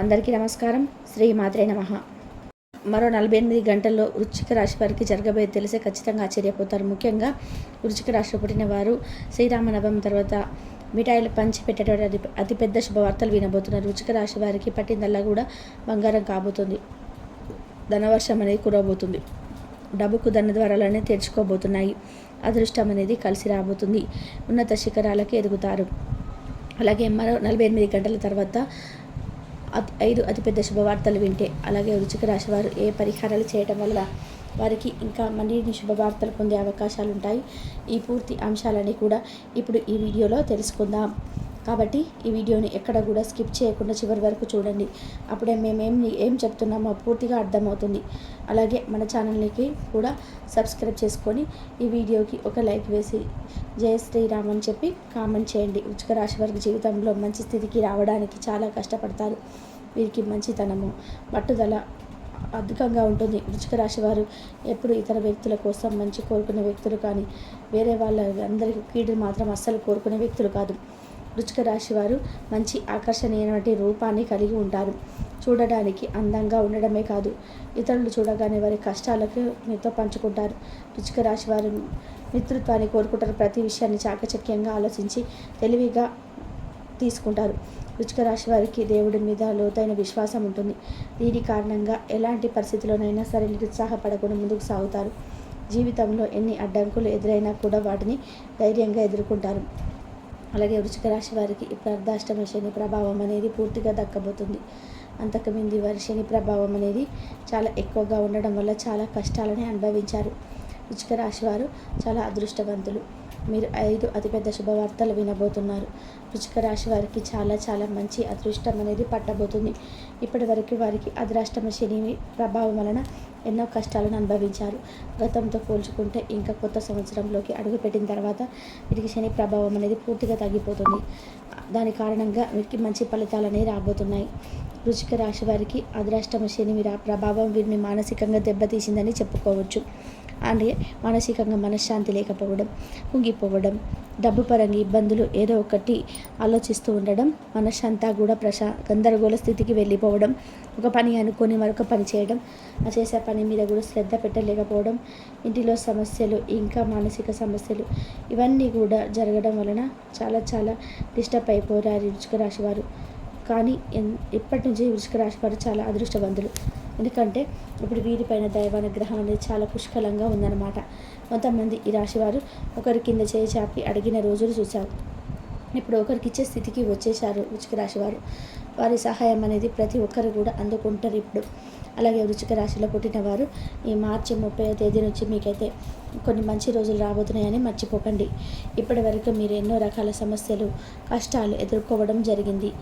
అందరికీ నమస్కారం. శ్రీ మాత్రే నమ. మరో నలభై ఎనిమిది గంటల్లో వృచ్చిక రాశి వారికి జరగబోయే తెలిసే ఖచ్చితంగా ఆశ్చర్యపోతారు. ముఖ్యంగా వృచ్చిక రాశిలో పుట్టిన వారు శ్రీరామనవమి తర్వాత మిఠాయిలు పంచి పెట్టేటువంటి అతి అతిపెద్ద శుభవార్తలు వినబోతున్నారు. వృచ్చిక రాశి వారికి పట్టిందల్లా కూడా బంగారం కాబోతుంది. ధనవర్షం అనేది కురవబోతుంది. డబ్బుకు ధన ద్వారాలనే తెరుచుకోబోతున్నాయి. అదృష్టం అనేది కలిసి రాబోతుంది. ఉన్నత శిఖరాలకి ఎదుగుతారు. అలాగే మరో నలభై ఎనిమిది గంటల తర్వాత ఐదు అతిపెద్ద శుభవార్తలు వింటే అలాగే వృచ్చిక రాశి వారు ఏ పరిహారాలు చేయటం వల్ల వారికి ఇంకా మరిన్ని శుభవార్తలు పొందే అవకాశాలు ఉంటాయి ఈ పూర్తి అంశాలని కూడా ఇప్పుడు ఈ వీడియోలో తెలుసుకుందాం. కాబట్టి ఈ వీడియోని ఎక్కడ కూడా స్కిప్ చేయకుండా చివరి వరకు చూడండి. అప్పుడే మేమేం ఏం చెప్తున్నామో పూర్తిగా అర్థమవుతుంది. అలాగే మన ఛానల్కి కూడా సబ్స్క్రైబ్ చేసుకొని ఈ వీడియోకి ఒక లైక్ వేసి జయ శ్రీరామ్ అని చెప్పి కామెంట్ చేయండి. ఉచిక రాశి వారికి జీవితంలో మంచి స్థితికి రావడానికి చాలా కష్టపడతారు. వీరికి మంచితనము పట్టుదల అధికంగా ఉంటుంది. వృచ్చిక రాశి వారు ఎప్పుడు ఇతర వ్యక్తుల కోసం మంచి కోరుకునే వ్యక్తులు కానీ వేరే వాళ్ళ అందరికీ కీడు మాత్రం అస్సలు కోరుకునే వ్యక్తులు కాదు. వృచ్చిక రాశి వారు మంచి ఆకర్షణీయమైన రూపాన్ని కలిగి ఉంటారు. చూడడానికి అందంగా ఉండడమే కాదు ఇతరులు చూడగానే వారి కష్టాలకు మీతో పంచుకుంటారు. వృచ్చిక రాశి వారు మిత్రుత్వాన్ని కోరుకుంటారు. ప్రతి విషయాన్ని చాకచక్యంగా ఆలోచించి తెలివిగా తీసుకుంటారు. వృచ్చిక రాశి వారికి దేవుడి మీద లోతైన విశ్వాసం ఉంటుంది. దీని కారణంగా ఎలాంటి పరిస్థితిలోనైనా సరే నిరుత్సాహపడకుండా ముందుకు సాగుతారు. జీవితంలో ఎన్ని అడ్డంకులు ఎదురైనా కూడా వాటిని ధైర్యంగా ఎదుర్కొంటారు. అలాగే వృచ్చిక రాశి వారికి ఇప్పుడు అర్ధాష్టమ శని ప్రభావం అనేది పూర్తిగా దక్కబోతుంది. అంతకుమింది వారి శని ప్రభావం అనేది చాలా ఎక్కువగా ఉండడం వల్ల చాలా కష్టాలని అనుభవించారు. వృచ్చిక రాశి వారు చాలా అదృష్టవంతులు. మీరు ఐదు అతిపెద్ద శుభవార్తలు వినబోతున్నారు. వృచ్చిక రాశి వారికి చాలా చాలా మంచి అదృష్టం అనేది పట్టబోతుంది. ఇప్పటి వరకు వారికి అదృష్టమ శని ప్రభావం వలన ఎన్నో కష్టాలను అనుభవించారు. గతంతో పోల్చుకుంటే ఇంకా కొత్త సంవత్సరంలోకి అడుగుపెట్టిన తర్వాత వీరికి శని ప్రభావం అనేది పూర్తిగా తగ్గిపోతుంది. దాని కారణంగా వీరికి మంచి ఫలితాలు అనేవి రాబోతున్నాయి. రుచిక రాశి వారికి అదృష్టమ శని ప్రభావం వీరిని మానసికంగా దెబ్బతీసిందని చెప్పుకోవచ్చు. అంటే మానసికంగా మనశ్శాంతి లేకపోవడం కుంగిపోవడం డబ్బు పరంగా ఇబ్బందులు ఏదో ఒకటి ఆలోచిస్తూ ఉండడం మనశ్శంతా కూడా ప్రశా గందరగోళ స్థితికి వెళ్ళిపోవడం ఒక పని అనుకొని మరొక పని చేయడం ఆ చేసే పని మీద కూడా శ్రద్ధ పెట్టలేకపోవడం ఇంటిలో సమస్యలు ఇంకా మానసిక సమస్యలు ఇవన్నీ కూడా జరగడం వలన చాలా చాలా డిస్టర్బ్ అయిపోయారు వృచ్చిక రాశి వారు. కానీ ఇప్పటి నుంచి వృచ్చిక రాశి వారు చాలా అదృష్టవంతులు. ఎందుకంటే ఇప్పుడు వీరిపైన దైవానుగ్రహం అనేది చాలా పుష్కలంగా ఉందన్నమాట. కొంతమంది ఈ రాశివారు ఒకరి కింద చేయి చాపి అడిగిన రోజులు చూశారు. ఇప్పుడు ఒకరికి ఇచ్చే స్థితికి వచ్చేసారు వృచ్చిక రాశివారు. వారి సహాయం అనేది ప్రతి ఒక్కరు కూడా అందుకుంటారు ఇప్పుడు. అలాగే వృచ్చిక రాశిలో పుట్టిన వారు ఈ మార్చి ముప్పై తేదీ నుంచి మీకైతే కొన్ని మంచి రోజులు రాబోతున్నాయని మర్చిపోకండి. ఇప్పటి వరకు మీరు ఎన్నో రకాల సమస్యలు కష్టాలు ఎదుర్కోవడం జరిగింది.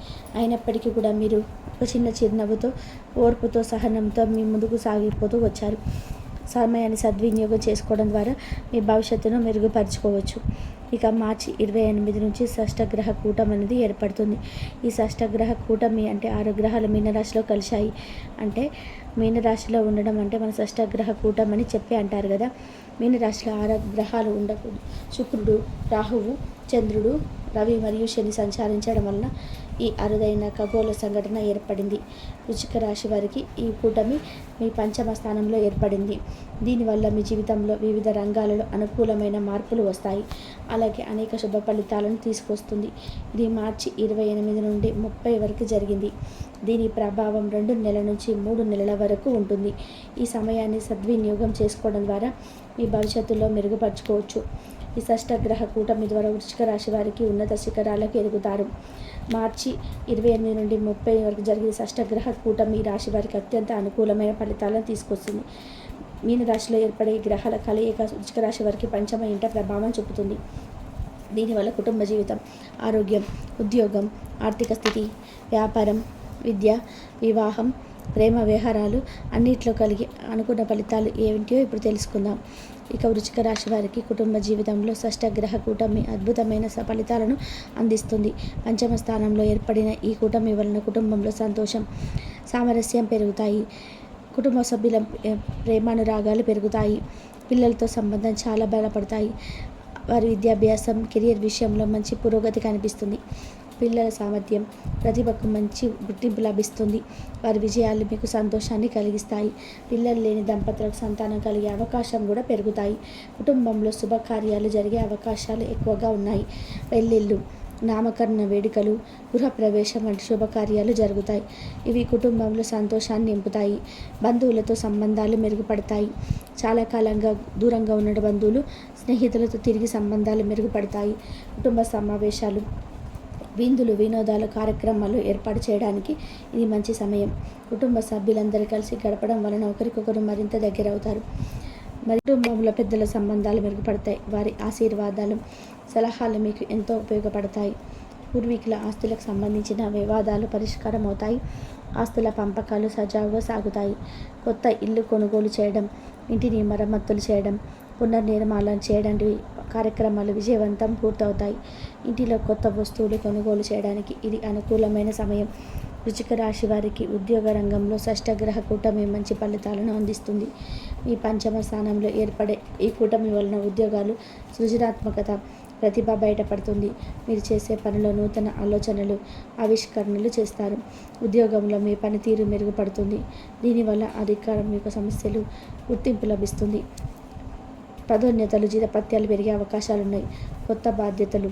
అయినప్పటికీ కూడా మీరు ఒక చిన్న చిరునవ్వుతో ఓర్పుతో సహనంతో మీ ముందుకు సాగిపోతూ వచ్చారు. సమయాన్ని సద్వినియోగం చేసుకోవడం ద్వారా మీ భవిష్యత్తును మెరుగుపరుచుకోవచ్చు. ఇక మార్చి ఇరవై ఎనిమిది నుంచి షష్టగ్రహ కూటం అనేది ఏర్పడుతుంది. ఈ షష్టగ్రహ కూటమి అంటే ఆరు గ్రహాలు మీనరాశిలో కలిశాయి. అంటే మీనరాశిలో ఉండడం అంటే మన షష్టగ్రహ కూటం అని చెప్పి అంటారు కదా. మీనరాశిలో ఆరు గ్రహాలు ఉండకూడదు శుక్రుడు రాహువు చంద్రుడు రవి మరియు శని సంచారించడం వలన ఈ అరుదైన ఖగోళ సంఘటన ఏర్పడింది. వృచ్చిక రాశి వారికి ఈ కూటమి మీ పంచమ స్థానంలో ఏర్పడింది. దీనివల్ల మీ జీవితంలో వివిధ రంగాలలో అనుకూలమైన మార్పులు వస్తాయి. అలాగే అనేక శుభ ఫలితాలను తీసుకొస్తుంది. ఇది మార్చి ఇరవై ఎనిమిది నుండి ముప్పై వరకు జరిగింది. దీని ప్రభావం రెండు నెలల నుంచి మూడు నెలల వరకు ఉంటుంది. ఈ సమయాన్ని సద్వినియోగం చేసుకోవడం ద్వారా మీ భవిష్యత్తులో మెరుగుపరచుకోవచ్చు. ఈ షష్టగ్రహ కూటమి ద్వారా వృశ్చిక రాశి వారికి ఉన్నత శిఖరాలకు ఎదుగుతారు. మార్చి ఇరవై ఎనిమిది నుండి ముప్పై వరకు జరిగే షష్టగ్రహ కూటమి రాశి వారికి అత్యంత అనుకూలమైన ఫలితాలను తీసుకొస్తుంది. మీన రాశిలో ఏర్పడే గ్రహాల కలయిక వృశ్చిక రాశి వారికి పంచమ ఇంట ప్రభావం చూపుతుంది. దీనివల్ల కుటుంబ జీవితం ఆరోగ్యం ఉద్యోగం ఆర్థిక స్థితి వ్యాపారం విద్య వివాహం ప్రేమ వ్యవహారాలు అన్నిట్లో కలిగి అనుకున్న ఫలితాలు ఏమిటో ఇప్పుడు తెలుసుకుందాం. ఇక వృచిక రాశి వారికి కుటుంబ జీవితంలో షష్టగ్రహ కూటమి అద్భుతమైన ఫలితాలను అందిస్తుంది. పంచమ స్థానంలో ఏర్పడిన ఈ కూటమి వలన కుటుంబంలో సంతోషం సామరస్యం పెరుగుతాయి. కుటుంబ సభ్యుల ప్రేమానురాగాలు పెరుగుతాయి. పిల్లలతో సంబంధం చాలా బలపడతాయి. వారి విద్యాభ్యాసం కెరియర్ విషయంలో మంచి పురోగతి కనిపిస్తుంది. పిల్లల సామర్థ్యం ప్రతిభకు మంచి గుర్తింపు లభిస్తుంది. వారి విజయాలు మీకు సంతోషాన్ని కలిగిస్తాయి. పిల్లలు లేని దంపతులకు సంతానం కలిగే అవకాశం కూడా పెరుగుతాయి. కుటుంబంలో శుభకార్యాలు జరిగే అవకాశాలు ఎక్కువగా ఉన్నాయి. పెళ్ళిళ్ళు నామకరణ వేడుకలు గృహప్రవేశం వంటి శుభకార్యాలు జరుగుతాయి. ఇవి కుటుంబంలో సంతోషాన్ని నింపుతాయి. బంధువులతో సంబంధాలు మెరుగుపడతాయి. చాలా కాలంగా దూరంగా ఉన్న బంధువులు స్నేహితులతో తిరిగి సంబంధాలు మెరుగుపడతాయి. కుటుంబ సమావేశాలు విందులు వినోదాలు కార్యక్రమాలు ఏర్పాటు చేయడానికి ఇది మంచి సమయం. కుటుంబ సభ్యులందరూ కలిసి గడపడం వలన ఒకరికొకరు మరింత దగ్గర అవుతారు మరి కుటుంబంలో పెద్దల సంబంధాలు మెరుగుపడతాయి. వారి ఆశీర్వాదాలు సలహాలు మీకు ఎంతో ఉపయోగపడతాయి. పూర్వీకుల ఆస్తులకు సంబంధించిన వివాదాలు పరిష్కారం అవుతాయి ఆస్తుల పంపకాలు సజావుగా సాగుతాయి. కొత్త ఇల్లు కొనుగోలు చేయడం ఇంటిని మరమ్మతులు చేయడం పునర్నిర్మాణం చేయడానికి కార్యక్రమాలు విజయవంతం పూర్తవుతాయి. ఇంటిలో కొత్త వస్తువులు కొనుగోలు చేయడానికి ఇది అనుకూలమైన సమయం. వృచిక రాశి వారికి ఉద్యోగ రంగంలో షష్టగ్రహ కూటమి మంచి ఫలితాలను అందిస్తుంది. ఈ పంచమ స్థానంలో ఏర్పడే ఈ కూటమి వలన ఉద్యోగాలు సృజనాత్మకత ప్రతిభ బయటపడుతుంది. మీరు చేసే పనిలో నూతన ఆలోచనలు ఆవిష్కరణలు చేస్తారు. ఉద్యోగంలో మీ పనితీరు మెరుగుపడుతుంది. దీనివల్ల అధికారం యొక్క సమస్యలు గుర్తింపు లభిస్తుంది. పదోన్నతలు జీతపత్యాలు పెరిగే అవకాశాలు ఉన్నాయి కొత్త బాధ్యతలు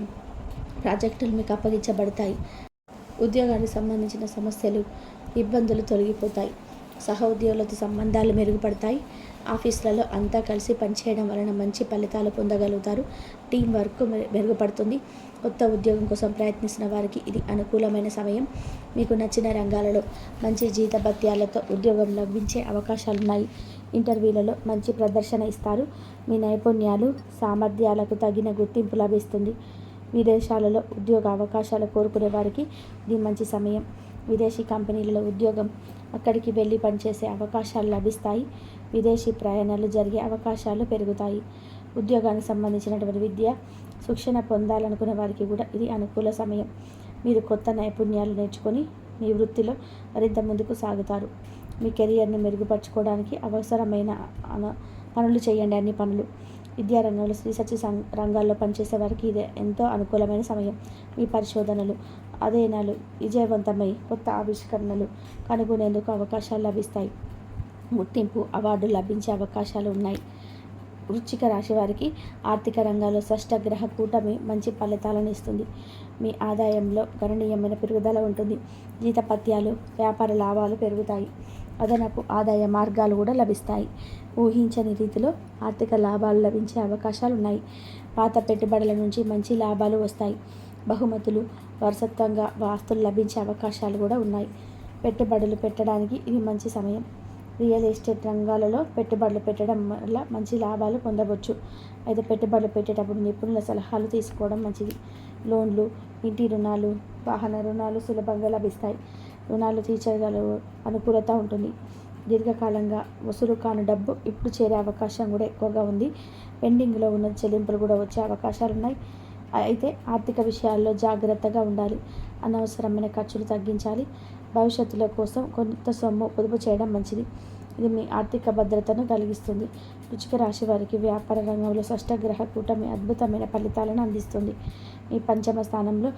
ప్రాజెక్టులు మీకు అప్పగించబడతాయి. ఉద్యోగానికి సంబంధించిన సమస్యలు ఇబ్బందులు తొలగిపోతాయి. సహోద్యోగులతో సంబంధాలు మెరుగుపడతాయి. ఆఫీసులలో అంతా కలిసి పనిచేయడం వలన మంచి ఫలితాలు పొందగలుగుతారు. టీం వర్క్ మెరుగుపడుతుంది. కొత్త ఉద్యోగం కోసం ప్రయత్నిస్తున్న వారికి ఇది అనుకూలమైన సమయం. మీకు నచ్చిన రంగాలలో మంచి జీతభత్యాలతో ఉద్యోగం లభించే అవకాశాలు ఉన్నాయి ఇంటర్వ్యూలలో మంచి ప్రదర్శన ఇస్తారు. మీ నైపుణ్యాలు సామర్థ్యాలకు తగిన గుర్తింపు లభిస్తుంది. విదేశాలలో ఉద్యోగ అవకాశాలు కోరుకునే వారికి ఇది మంచి సమయం. విదేశీ కంపెనీలలో ఉద్యోగం అక్కడికి వెళ్ళి పనిచేసే అవకాశాలు లభిస్తాయి. విదేశీ ప్రయాణాలు జరిగే అవకాశాలు పెరుగుతాయి. ఉద్యోగానికి సంబంధించినటువంటి విద్య శిక్షణ పొందాలనుకునే వారికి కూడా ఇది అనుకూల సమయం. మీరు కొత్త నైపుణ్యాలు నేర్చుకొని మీ వృత్తిలో మరింత ముందుకు సాగుతారు. మీ కెరియర్ని మెరుగుపరచుకోవడానికి అవసరమైన పనులు చేయండి. అన్ని పనులు. విద్యారంగంలో రీసెర్చ్ రంగాల్లో పనిచేసే వారికి ఇది ఎంతో అనుకూలమైన సమయం. మీ పరిశోధనలు అధ్యయనాలు విజయవంతమై కొత్త ఆవిష్కరణలు కనుగొనేందుకు అవకాశాలు లభిస్తాయి. గుర్తింపు అవార్డు లభించే అవకాశాలు ఉన్నాయి. వృచ్చిక రాశి వారికి ఆర్థిక రంగాల్లో గ్రహ కూటమి మంచి ఫలితాలను ఇస్తుంది. మీ ఆదాయంలో గణనీయమైన పెరుగుదల ఉంటుంది. జీతపత్యాలు వ్యాపార లాభాలు పెరుగుతాయి. అదనపు ఆదాయ మార్గాలు కూడా లభిస్తాయి. ఊహించని రీతిలో ఆర్థిక లాభాలు లభించే అవకాశాలు ఉన్నాయి పాత పెట్టుబడుల నుంచి మంచి లాభాలు వస్తాయి. బహుమతులు వారసత్వంగా వాస్తులు లభించే అవకాశాలు కూడా ఉన్నాయి. పెట్టుబడులు పెట్టడానికి ఇది మంచి సమయం. రియల్ ఎస్టేట్ రంగాలలో పెట్టుబడులు పెట్టడం వల్ల మంచి లాభాలు పొందవచ్చు. అయితే పెట్టుబడులు పెట్టేటప్పుడు నిపుణుల సలహాలు తీసుకోవడం మంచిది. లోన్లు ఇంటి రుణాలు వాహన రుణాలు సులభంగా లభిస్తాయి. రుణాలు తీర్చగల అనుకూలత ఉంటుంది. దీర్ఘకాలంగా వసూలు కాని డబ్బు ఇప్పుడు చేరే అవకాశం కూడా ఎక్కువగా ఉంది. పెండింగ్లో ఉన్న చెల్లింపులు కూడా వచ్చే అవకాశాలు ఉన్నాయి. అయితే ఆర్థిక విషయాల్లో జాగ్రత్తగా ఉండాలి. అనవసరమైన ఖర్చులు తగ్గించాలి. భవిష్యత్తులో కోసం కొంత సొమ్ము పొదుపు చేయడం మంచిది. ఇది మీ ఆర్థిక భద్రతను కలిగిస్తుంది. రుచిక రాశి వారికి వ్యాపార రంగంలో షష్టగ్రహ కూటమి అద్భుతమైన ఫలితాలను అందిస్తుంది. మీ పంచమ స్థానంలో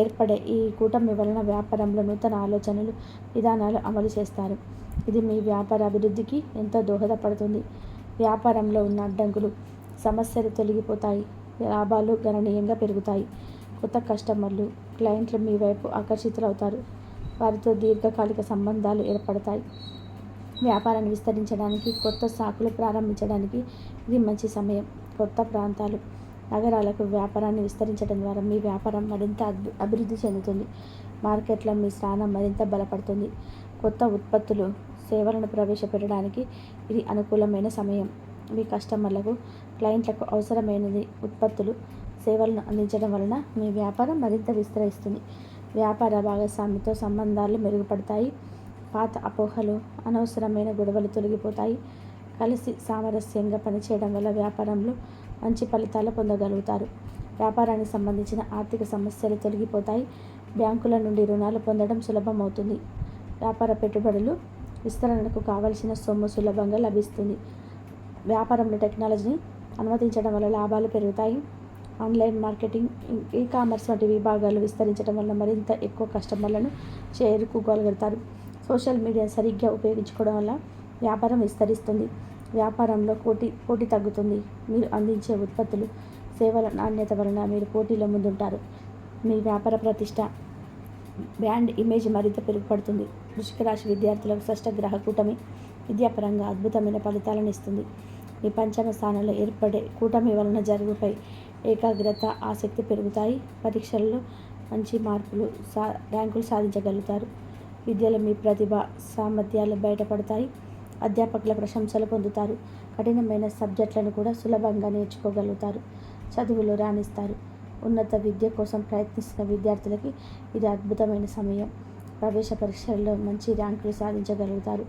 ఏర్పడే ఈ కూటమి వలన వ్యాపారంలో నూతన ఆలోచనలు విధానాలు అమలు చేస్తారు. ఇది మీ వ్యాపార అభివృద్ధికి ఎంతో దోహదపడుతుంది. వ్యాపారంలో ఉన్న అడ్డంకులు సమస్యలు తొలగిపోతాయి. లాభాలు గణనీయంగా పెరుగుతాయి. కొత్త కస్టమర్లు క్లయింట్లు మీ వైపు ఆకర్షితులవుతారు. వారితో దీర్ఘకాలిక సంబంధాలు ఏర్పడతాయి. వ్యాపారాన్ని విస్తరించడానికి కొత్త సాకులు ప్రారంభించడానికి ఇది మంచి సమయం. కొత్త ప్రాంతాలు నగరాలకు వ్యాపారాన్ని విస్తరించడం ద్వారా మీ వ్యాపారం మరింత అభివృద్ధి చెందుతుంది. మార్కెట్లో మీ స్థానం మరింత బలపడుతుంది. కొత్త ఉత్పత్తులు సేవలను ప్రవేశపెట్టడానికి ఇది అనుకూలమైన సమయం. మీ కస్టమర్లకు క్లయింట్లకు అవసరమైనది ఉత్పత్తులు సేవలను అందించడం వలన మీ వ్యాపారం మరింత విస్తరిస్తుంది. వ్యాపార భాగస్వామితో సంబంధాలు మెరుగుపడతాయి. పాత అపోహలు అనవసరమైన గొడవలు తొలగిపోతాయి కలిసి సామరస్యంగా పనిచేయడం వల్ల వ్యాపారంలో మంచి ఫలితాలు పొందగలుగుతారు వ్యాపారానికి సంబంధించిన ఆర్థిక సమస్యలు తొలగిపోతాయి బ్యాంకుల నుండి రుణాలు పొందడం సులభమవుతుంది వ్యాపార పెట్టుబడులు విస్తరణకు కావలసిన సొమ్ము సులభంగా లభిస్తుంది వ్యాపారంలో టెక్నాలజీని అనుమతించడం వల్ల లాభాలు పెరుగుతాయి ఆన్లైన్ మార్కెటింగ్ ఈ కామర్స్ వంటి విభాగాలు విస్తరించడం వల్ల మరింత ఎక్కువ కస్టమర్లను చేరుకోగలుగుతారు సోషల్ మీడియా సరిగ్గా ఉపయోగించుకోవడం వల్ల వ్యాపారం విస్తరిస్తుంది. వ్యాపారంలో పోటీ పోటీ తగ్గుతుంది. మీరు అందించే ఉత్పత్తులు సేవల నాణ్యత వలన మీరు పోటీలో ముందుంటారు. మీ వ్యాపార ప్రతిష్ట బ్రాండ్ ఇమేజ్ మరింత పెరుగుపడుతుంది. వృషిక రాశి విద్యార్థులకు షష్టగ్రహ కూటమి విద్యాపరంగా అద్భుతమైన ఫలితాలను ఇస్తుంది. మీ పంచమ స్థానంలో ఏర్పడే కూటమి వలన జరుగుపై ఏకాగ్రత ఆసక్తి పెరుగుతాయి. పరీక్షల్లో మంచి మార్పులు సా ర్యాంకులు సాధించగలుగుతారు. విద్యలో మీ ప్రతిభ సామర్థ్యాలు బయటపడతాయి. అధ్యాపకుల ప్రశంసలు పొందుతారు. కఠినమైన సబ్జెక్టులను కూడా సులభంగా నేర్చుకోగలుగుతారు. చదువులో రాణిస్తారు. ఉన్నత విద్య కోసం ప్రయత్నిస్తున్న విద్యార్థులకి ఇది అద్భుతమైన సమయం. ప్రవేశ పరీక్షల్లో మంచి ర్యాంకులు సాధించగలుగుతారు.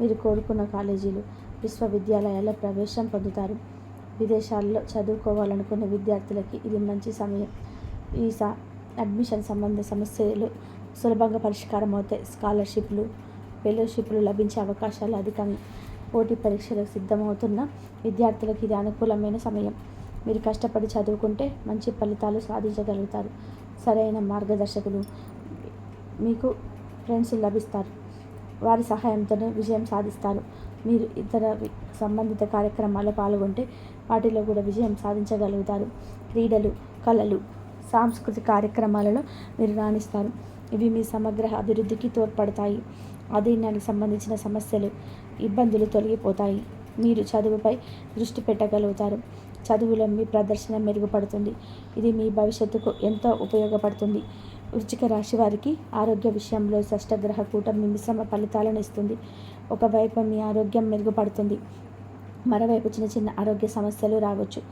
మీరు కోరుకున్న కాలేజీలు విశ్వవిద్యాలయాల్లో ప్రవేశం పొందుతారు. విదేశాల్లో చదువుకోవాలనుకున్న విద్యార్థులకి ఇది మంచి సమయం. ఈ సా అడ్మిషన్ సంబంధ సమస్యలు సులభంగా పరిష్కారం అవుతాయి స్కాలర్షిప్లు ఫెలోషిప్లు లభించే అవకాశాలు అధికంగా పోటీ పరీక్షలకు సిద్ధమవుతున్న విద్యార్థులకు ఇది అనుకూలమైన సమయం. మీరు కష్టపడి చదువుకుంటే మంచి ఫలితాలు సాధించగలుగుతారు. సరైన మార్గదర్శకులు మీకు ఫ్రెండ్స్ లభిస్తారు. వారి సహాయంతోనే విజయం సాధిస్తారు. మీరు ఇతర సంబంధిత కార్యక్రమాల్లో పాల్గొంటే వాటిలో కూడా విజయం సాధించగలుగుతారు. క్రీడలు కళలు సాంస్కృతిక కార్యక్రమాలలో మీరు రాణిస్తారు. ఇవి మీ సమగ్ర అభివృద్ధికి తోడ్పడతాయి. అధీనానికి సంబంధించిన సమస్యలు ఇబ్బందులు తొలగిపోతాయి. మీరు చదువుపై దృష్టి పెట్టగలుగుతారు. చదువులో మీ ప్రదర్శన మెరుగుపడుతుంది. ఇది మీ భవిష్యత్తుకు ఎంతో ఉపయోగపడుతుంది. వృచ్చిక రాశి వారికి ఆరోగ్య విషయంలో షష్టగ్రహ కూటమి మిశ్రమ ఫలితాలను ఇస్తుంది. ఒకవైపు మీ ఆరోగ్యం మెరుగుపడుతుంది. మరోవైపు చిన్న చిన్న ఆరోగ్య సమస్యలు రావచ్చు.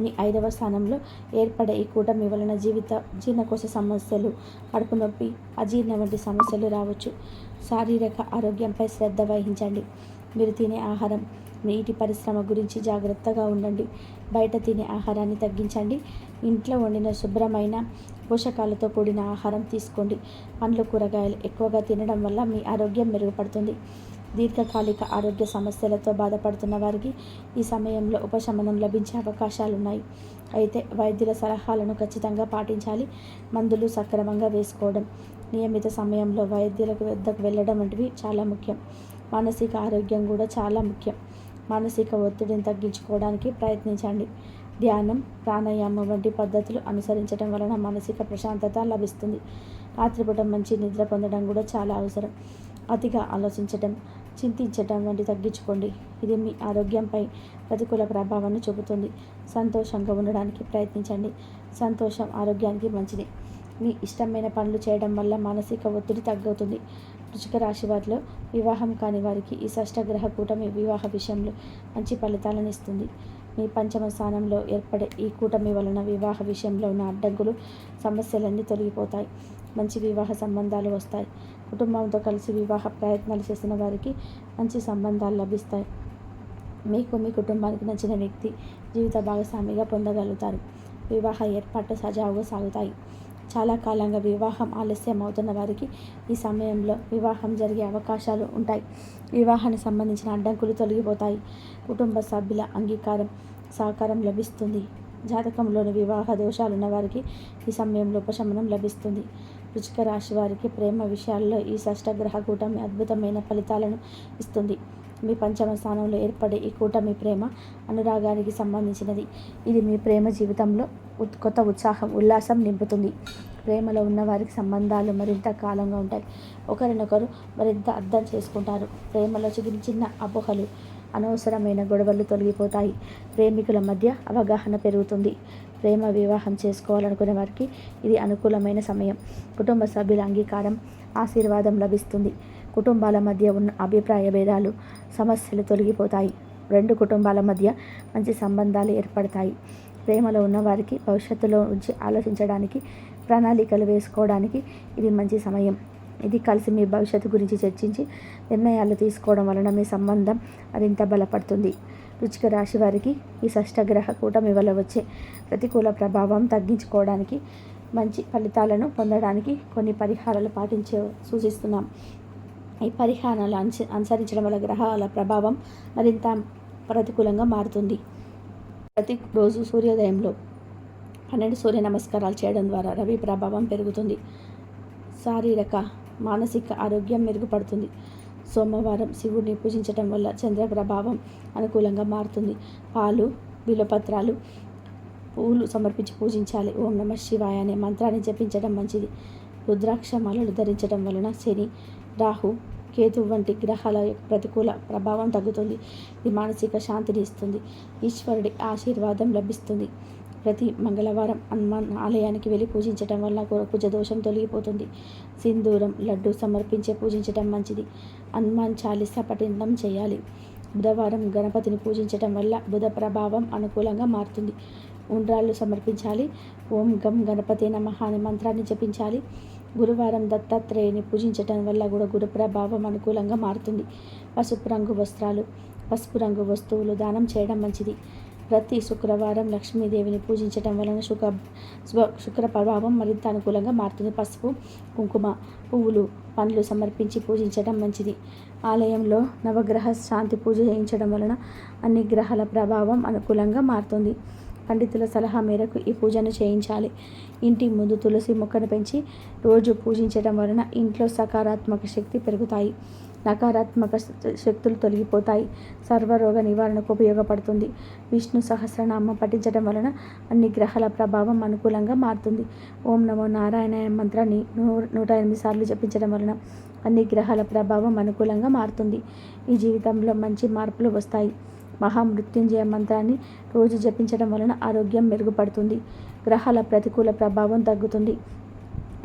మీ ఐదవ స్థానంలో ఏర్పడే ఈ కూటమి వలన జీవిత జీర్ణకోశ సమస్యలు కడుపు నొప్పి అజీర్ణ వంటి సమస్యలు రావచ్చు. శారీరక ఆరోగ్యంపై శ్రద్ధ వహించండి. మీరు తినే ఆహారం నీటి పరిశ్రమ గురించి జాగ్రత్తగా ఉండండి. బయట తినే ఆహారాన్ని తగ్గించండి. ఇంట్లో వండిన శుభ్రమైన పోషకాలతో కూడిన ఆహారం తీసుకోండి. పండ్లు కూరగాయలు ఎక్కువగా తినడం వల్ల మీ ఆరోగ్యం మెరుగుపడుతుంది. దీర్ఘకాలిక ఆరోగ్య సమస్యలతో బాధపడుతున్న వారికి ఈ సమయంలో ఉపశమనం లభించే అవకాశాలు ఉన్నాయి అయితే వైద్యుల సలహాలను ఖచ్చితంగా పాటించాలి. మందులు సక్రమంగా వేసుకోవడం నియమిత సమయంలో వైద్యుల వద్దకు వెళ్ళడం వంటివి చాలా ముఖ్యం. మానసిక ఆరోగ్యం కూడా చాలా ముఖ్యం. మానసిక ఒత్తిడిని తగ్గించుకోవడానికి ప్రయత్నించండి. ధ్యానం ప్రాణాయామం వంటి పద్ధతులు అనుసరించడం వలన మానసిక ప్రశాంతత లభిస్తుంది. రాత్రిపూట మంచి నిద్ర పొందడం కూడా చాలా అవసరం. అతిగా ఆలోచించడం చింతించటం వంటి తగ్గించుకోండి. ఇది మీ ఆరోగ్యంపై ప్రతికూల ప్రభావాన్ని చూపుతుంది. సంతోషంగా ఉండడానికి ప్రయత్నించండి. సంతోషం ఆరోగ్యానికి మంచిది. మీ ఇష్టమైన పనులు చేయడం వల్ల మానసిక ఒత్తిడి తగ్గుతుంది వృషిక రాశి వారిలో వివాహం కాని వారికి ఈ షష్టగ్రహ కూటమి వివాహ విషయంలో మంచి ఫలితాలను ఇస్తుంది. మీ పంచమ స్థానంలో ఏర్పడే ఈ కూటమి వలన వివాహ విషయంలో ఉన్న అడ్డంకులు సమస్యలన్నీ తొలగిపోతాయి. మంచి వివాహ సంబంధాలు వస్తాయి. కుటుంబంతో కలిసి వివాహ ప్రయత్నాలు చేసిన వారికి మంచి సంబంధాలు లభిస్తాయి. మీకు మీ కుటుంబానికి నచ్చిన వ్యక్తి జీవిత భాగస్వామిగా పొందగలుగుతారు. వివాహ ఏర్పాట్లు సజావుగా సాగుతాయి. చాలా కాలంగా వివాహం ఆలస్యం అవుతున్న వారికి ఈ సమయంలో వివాహం జరిగే అవకాశాలు ఉంటాయి. వివాహానికి సంబంధించిన అడ్డంకులు తొలగిపోతాయి. కుటుంబ సభ్యుల అంగీకారం సహకారం లభిస్తుంది. జాతకంలోని వివాహ దోషాలు ఉన్న వారికి ఈ సమయంలో ఉపశమనం లభిస్తుంది. వృచిక రాశి వారికి ప్రేమ విషయాల్లో ఈ షష్టగ్రహ కూటమి అద్భుతమైన ఫలితాలను ఇస్తుంది. మీ పంచమ స్థానంలో ఏర్పడే ఈ కూటమి ప్రేమ అనురాగానికి సంబంధించినది. ఇది మీ ప్రేమ జీవితంలో ఉత్ కొత్త ఉత్సాహం ఉల్లాసం నింపుతుంది. ప్రేమలో ఉన్న వారికి సంబంధాలు మరింత కాలంగా ఉంటాయి. ఒకరినొకరు మరింత అర్థం చేసుకుంటారు. ప్రేమలో చిన్న చిన్న అపోహలు అనవసరమైన గొడవలు తొలగిపోతాయి. ప్రేమికుల మధ్య అవగాహన పెరుగుతుంది. ప్రేమ వివాహం చేసుకోవాలనుకునే వారికి ఇది అనుకూలమైన సమయం. కుటుంబ సభ్యుల అంగీకారం ఆశీర్వాదం లభిస్తుంది. కుటుంబాల మధ్య ఉన్న అభిప్రాయ భేదాలు సమస్యలు తొలగిపోతాయి. రెండు కుటుంబాల మధ్య మంచి సంబంధాలు ఏర్పడతాయి. ప్రేమలో ఉన్న వారికి భవిష్యత్తులో నుంచి ఆలోచించడానికి ప్రణాళికలు వేసుకోవడానికి ఇది మంచి సమయం. ఇది కలిసి మీ భవిష్యత్తు గురించి చర్చించి నిర్ణయాలు తీసుకోవడం వలన మీ సంబంధం మరింత బలపడుతుంది. రుచిక రాశి వారికి ఈ షష్టగ్రహ కూటమి వల్ల వచ్చే ప్రతికూల ప్రభావం తగ్గించుకోవడానికి మంచి ఫలితాలను పొందడానికి కొన్ని పరిహారాలు పాటించే సూచిస్తున్నాం. ఈ పరిహారాలు అనుస అనుసరించడం వల్ల గ్రహాల ప్రభావం మరింత ప్రతికూలంగా మారుతుంది. ప్రతి రోజు సూర్యోదయంలో పన్నెండు సూర్య నమస్కారాలు చేయడం ద్వారా రవి ప్రభావం పెరుగుతుంది. శారీరక మానసిక ఆరోగ్యం మెరుగుపడుతుంది. సోమవారం శివుడిని పూజించటం వల్ల చంద్ర ప్రభావం అనుకూలంగా మారుతుంది. పాలు బిలపత్రాలు పూలు సమర్పించి పూజించాలి. ఓం నమ శివాయ అనే మంత్రాన్ని జపించడం మంచిది. రుద్రాక్ష మాలలు ధరించడం వలన శని రాహు కేతు వంటి గ్రహాల యొక్క ప్రతికూల ప్రభావం తగ్గుతుంది. ఇది మానసిక శాంతిని ఇస్తుంది. ఈశ్వరుడి ఆశీర్వాదం లభిస్తుంది. ప్రతి మంగళవారం హనుమాన్ ఆలయానికి వెళ్ళి పూజించడం వల్ల కుజ దోషం తొలగిపోతుంది. సింధూరం లడ్డు సమర్పించే పూజించడం మంచిది. హనుమాన్ చాలీసా పఠించడం చేయాలి. బుధవారం గణపతిని పూజించడం వల్ల బుధ ప్రభావం అనుకూలంగా మారుతుంది. ఉండ్రాళ్ళు సమర్పించాలి. ఓం గం గణపతి నమః అనే మంత్రాన్ని జపించాలి. గురువారం దత్తాత్రేయుని పూజించడం వల్ల కూడా గురు ప్రభావం అనుకూలంగా మారుతుంది. పసుపు రంగు వస్త్రాలు పసుపు రంగు వస్తువులు దానం చేయడం మంచిది. ప్రతి శుక్రవారం లక్ష్మీదేవిని పూజించడం వలన శుక శుక్ర ప్రభావం మరింత అనుకూలంగా మారుతుంది. పసుపు కుంకుమ పువ్వులు పండ్లు సమర్పించి పూజించడం మంచిది. ఆలయంలో నవగ్రహ శాంతి పూజ చేయించడం వలన అన్ని గ్రహాల ప్రభావం అనుకూలంగా మారుతుంది. పండితుల సలహా మేరకు ఈ పూజను చేయించాలి. ఇంటి ముందు తులసి మొక్కను పెంచి రోజు పూజించడం వలన ఇంట్లో సకారాత్మక శక్తి పెరుగుతాయి. నకారాత్మక శ- శక్తులు తొలగిపోతాయి. సర్వరోగ నివారణకు ఉపయోగపడుతుంది. విష్ణు సహస్రనామం పఠించడం వలన అన్ని గ్రహాల ప్రభావం అనుకూలంగా మారుతుంది. ఓం నమో నారాయణ మంత్రాన్ని నూ- నూట ఎనిమిది సార్లు జపించడం వలన అన్ని గ్రహాల ప్రభావం అనుకూలంగా మారుతుంది. ఈ జీవితంలో మంచి మార్పులు వస్తాయి. మహామృత్యుంజయ మంత్రాన్ని రోజు జపించడం వలన ఆరోగ్యం మెరుగుపడుతుంది. గ్రహాల ప్రతికూల ప్రభావం తగ్గుతుంది.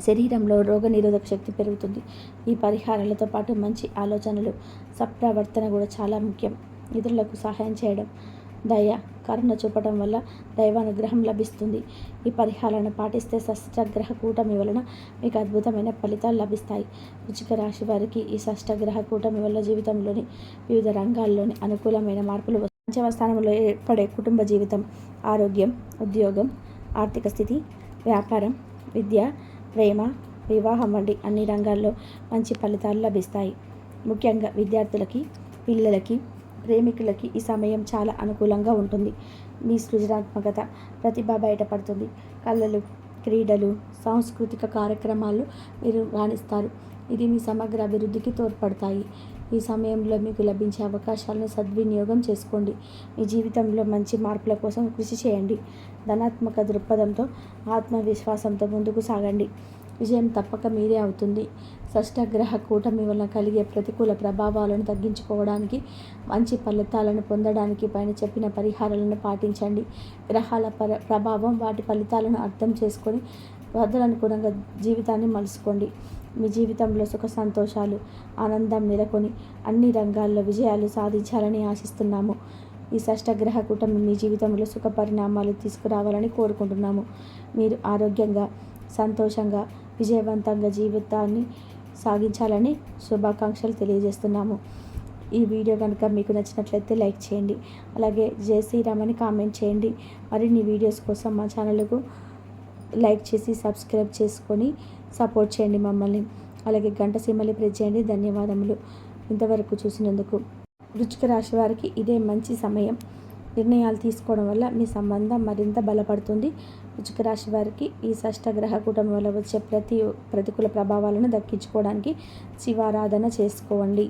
శరీరంలో రోగనిరోధక శక్తి పెరుగుతుంది. ఈ పరిహారాలతో పాటు మంచి ఆలోచనలు సప్రవర్తన కూడా చాలా ముఖ్యం. ఇతరులకు సహాయం చేయడం దయ కరుణ చూపడం వల్ల దైవానుగ్రహం లభిస్తుంది. ఈ పరిహారాలను పాటిస్తే షష్టగ్రహ కూటమి వలన మీకు అద్భుతమైన ఫలితాలు లభిస్తాయి. వృచ్చిక రాశి వారికి ఈ షష్టగ్రహ కూటమి వల్ల జీవితంలోని వివిధ రంగాల్లోని అనుకూలమైన మార్పులు పంచమ స్థానంలో ఏర్పడే కుటుంబ జీవితం ఆరోగ్యం ఉద్యోగం ఆర్థిక స్థితి వ్యాపారం విద్య ప్రేమ వివాహం వంటి అన్ని రంగాల్లో మంచి ఫలితాలు లభిస్తాయి. ముఖ్యంగా విద్యార్థులకి పిల్లలకి ప్రేమికులకి ఈ సమయం చాలా అనుకూలంగా ఉంటుంది. మీ సృజనాత్మకత ప్రతిభ బయటపడుతుంది. కళలు క్రీడలు సాంస్కృతిక కార్యక్రమాలు మీరు రాణిస్తారు. ఇది మీ సమగ్ర అభివృద్ధికి తోడ్పడతాయి. ఈ సమయంలో మీకు లభించే అవకాశాలను సద్వినియోగం చేసుకోండి. మీ జీవితంలో మంచి మార్పుల కోసం కృషి చేయండి. ధనాత్మక దృక్పథంతో ఆత్మవిశ్వాసంతో ముందుకు సాగండి. విజయం తప్పక మీరే అవుతుంది. షష్టగ్రహ కూటమి వలన కలిగే ప్రతికూల ప్రభావాలను తగ్గించుకోవడానికి మంచి ఫలితాలను పొందడానికి పైన చెప్పిన పరిహారాలను పాటించండి. గ్రహాల పర ప్రభావం వాటి ఫలితాలను అర్థం చేసుకొని వద్దలనుగుణంగా జీవితాన్ని మలుసుకోండి మీ జీవితంలో సుఖ సంతోషాలు ఆనందం నెలకొని అన్ని రంగాల్లో విజయాలు సాధించాలని ఆశిస్తున్నాము. ఈ షష్టగ్రహ కూటమి మీ జీవితంలో సుఖ పరిణామాలు తీసుకురావాలని కోరుకుంటున్నాము. మీరు ఆరోగ్యంగా సంతోషంగా విజయవంతంగా జీవితాన్ని సాగించాలని శుభాకాంక్షలు తెలియజేస్తున్నాము. ఈ వీడియో కనుక మీకు నచ్చినట్లయితే లైక్ చేయండి. అలాగే జై శ్రీరామ్ అని కామెంట్ చేయండి. మరిన్ని వీడియోస్ కోసం మా ఛానల్కు లైక్ చేసి సబ్స్క్రైబ్ చేసుకొని సపోర్ట్ చేయండి మమ్మల్ని. అలాగే గంట సీమల్ని ప్రెస్ చేయండి. ధన్యవాదములు. ఇంతవరకు చూసినందుకు వృచ్చిక రాశి వారికి ఇదే మంచి సమయం. నిర్ణయాలు తీసుకోవడం వల్ల మీ సంబంధం మరింత బలపడుతుంది. వృచ్చిక రాశి వారికి ఈ షష్టగ్రహ కుటుంబం వల్ల వచ్చే ప్రతి ప్రతికూల ప్రభావాలను దక్కించుకోవడానికి శివారాధన చేసుకోండి.